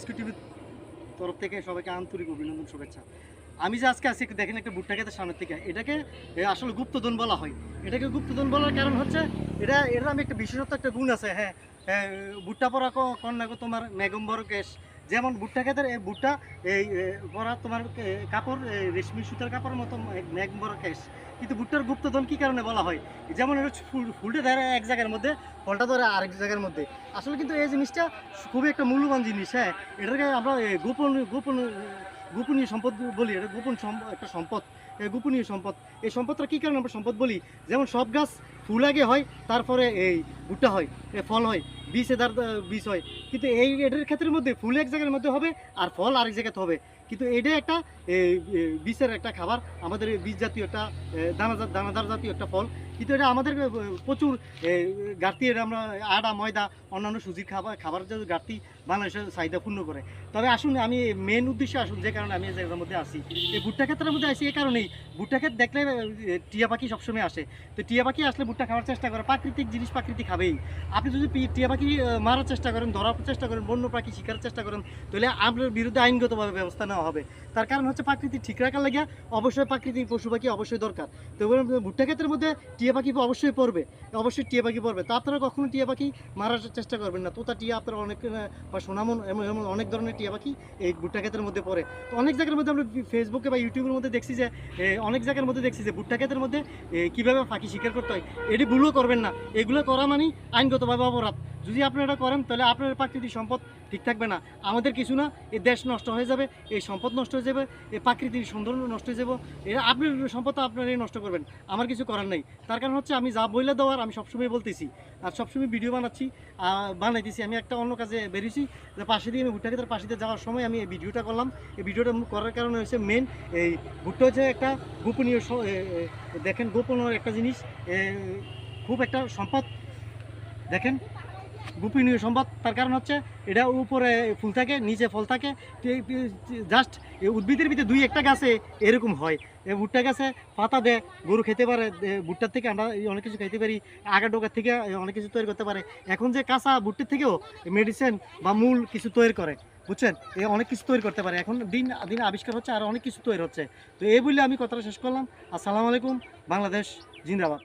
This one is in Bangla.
এসকিউ টিভির তরফ থেকে সবাইকে আন্তরিক অভিনন্দন, শুভেচ্ছা। আমি যে আজকে আছি, দেখেন একটা ভুট্টা খেতে সামনের থেকে এটাকে আসলে গুপ্তধন বলা হয়। এটাকে গুপ্তধন বলার কারণ হচ্ছে, এটা এটার আমি একটা বিশেষত্ব, একটা গুণ আছে। হ্যাঁ হ্যাঁ ভুট্টা পরা কন্যা তোমার মেগম্বর কেশ যেমন ভুট্টা খেতের এই ভুট্টা, এই পরা তোমার কাপড় রেশমি সুতার কাপড়ের মতো মেগম্বর কেশ কিন্তু ভুট্টার গুপ্তধন কী কারণে বলা হয়? যেমন এটা ফুল- ফুলটা ধরে এক জায়গার মধ্যে, ফলটা ধরে আরেক জায়গার মধ্যে। আসলে কিন্তু এই জিনিসটা খুবই একটা মূল্যবান জিনিস হ্যাঁ? এটাকে আমরা গোপন গোপন গোপনীয় সম্পদ বলি, এটা গোপন একটা সম্পদ গোপনীয় সম্পদ। এই সম্পদটা কী কারণে আমরা সম্পদ বলি? যেমন সব গাছ ফুল আগে হয়, তারপরে এই ভুট্টা হয় ফল হয়। বীজ এদার বীজ হয়। কিন্তু এই এটার ক্ষেত্রের মধ্যে ফুল এক জায়গার মধ্যে হবে আর ফল আরেক জায়গাতে হবে। কিন্তু এটা একটা বিষের একটা খাবার, আমাদের বীজ জাতীয় একটা দানাদার দানাদার জাতীয় একটা ফল। কিন্তু এটা আমাদের প্রচুর ঘাটতি, এটা আমরা আটা, ময়দা, অন্যান্য সুজির খাবার খাবার যে ঘাটতি বাংলাদেশের চাহিদা পূর্ণ করে। তবে আসুন, আমি মেন উদ্দেশ্যে আসুন, যে কারণে আমি এই জায়গার মধ্যে আসি এই ভুট্টা ক্ষেত্রের মধ্যে আসি এই কারণেই। ভুট্টা ক্ষেত দেখলে টিয়া পাখি সবসময় আসে। তো টিয়া পাখি আসলে ভুট্টা খাওয়ার চেষ্টা করে, প্রাকৃতিক জিনিস প্রাকৃতিক খাবেই। আপনি যদি টিয়া পাখি মারার চেষ্টা করেন, ধরার চেষ্টা করেন, বন্য পাখি শিকারের চেষ্টা করেন, তাহলে আপনার বিরুদ্ধে আইনগতভাবে ব্যবস্থা নেওয়া হবে। তার কারণ হচ্ছে প্রাকৃতিক ঠিক রাখার লাগে অবশ্যই প্রাকৃতিক পশু পাখি অবশ্যই দরকার। তো ভুট্টা ক্ষেত্রের মধ্যে টিয়া পাখি অবশ্যই পড়বে? অবশ্যই টিয়া পাখি পড়বে। তা আপনারা কখনো টিয়া পাখি মারার চেষ্টা করবেন না। তোতা টিয়া আপনারা অনেক বা সোনামন, এমন এমন অনেক ধরনের টিয়া পাখি এই ভুট্টা ক্ষেতের মধ্যে পড়ে। তো অনেক জায়গার মধ্যে আমরা ফেসবুকে বা ইউটিউবের মধ্যে দেখছি যে অনেক জায়গার মধ্যে দেখছি যে ভুট্টা ক্ষেতের মধ্যে কীভাবে পাখি শিকার করতে হয়, এটি ভুলও করবেন না। এগুলো করা মানে আইনগতভাবে অপরাধ। যদি আপনি এটা করেন, তাহলে আপনার প্রাকৃতিক সম্পদ ঠিক থাকবে না। আমাদের কিছু না এই দেশ নষ্ট হয়ে যাবে এই সম্পদ নষ্ট হয়ে যাবে এই প্রাকৃতিক সৌন্দর্য নষ্ট হয়ে যাবে এটা আপনার সম্পদ আপনারাই নষ্ট করবেন, আমার কিছু করার নেই। তার কারণ হচ্ছে আমি যা বইলে দেওয়ার আমি সবসময় বলতেছি, আর সবসময় ভিডিও বানাচ্ছি বানাইতেছি। আমি একটা অন্য কাজে বেরিয়েছি, যে পাশে দিয়ে আমি ভুট্টা ক্ষেতের পাশে দিয়ে যাওয়ার সময় আমি এই ভিডিওটা করলাম। এই ভিডিওটা করার কারণে হচ্ছে মেন এই ভুট্টা হচ্ছে একটা গোপনীয় দেখেন গোপনীয় একটা জিনিস খুব একটা সম্পদ, দেখেন। গোপনীয় সম্পদ। তার কারণ হচ্ছে এটা উপরে ফুল থাকে, নিচে ফল থাকে। জাস্ট উদ্ভিদের ভিতরে দুই একটা গাছে এরকম হয়। এই ভুট্টা গাছে পাতা দেয়, গরু খেতে পারে ভুট্টার থেকে আমরা অনেক কিছু খেতে পারি আগা ডোকার থেকে অনেক কিছু তৈরি করতে পারে। এখন যে কাঁচা ভুট্টার থেকেও মেডিসিন বা মূল কিছু তৈরি করে, বুঝছেন? এ অনেক কিছু তৈরি করতে পারে। এখন দিন দিন আবিষ্কার হচ্ছে আর অনেক কিছু তৈরি হচ্ছে। তো এই বলে আমি কথাটা শেষ করলাম। আসসালামু আলাইকুম, বাংলাদেশ জিন্দাবাদ।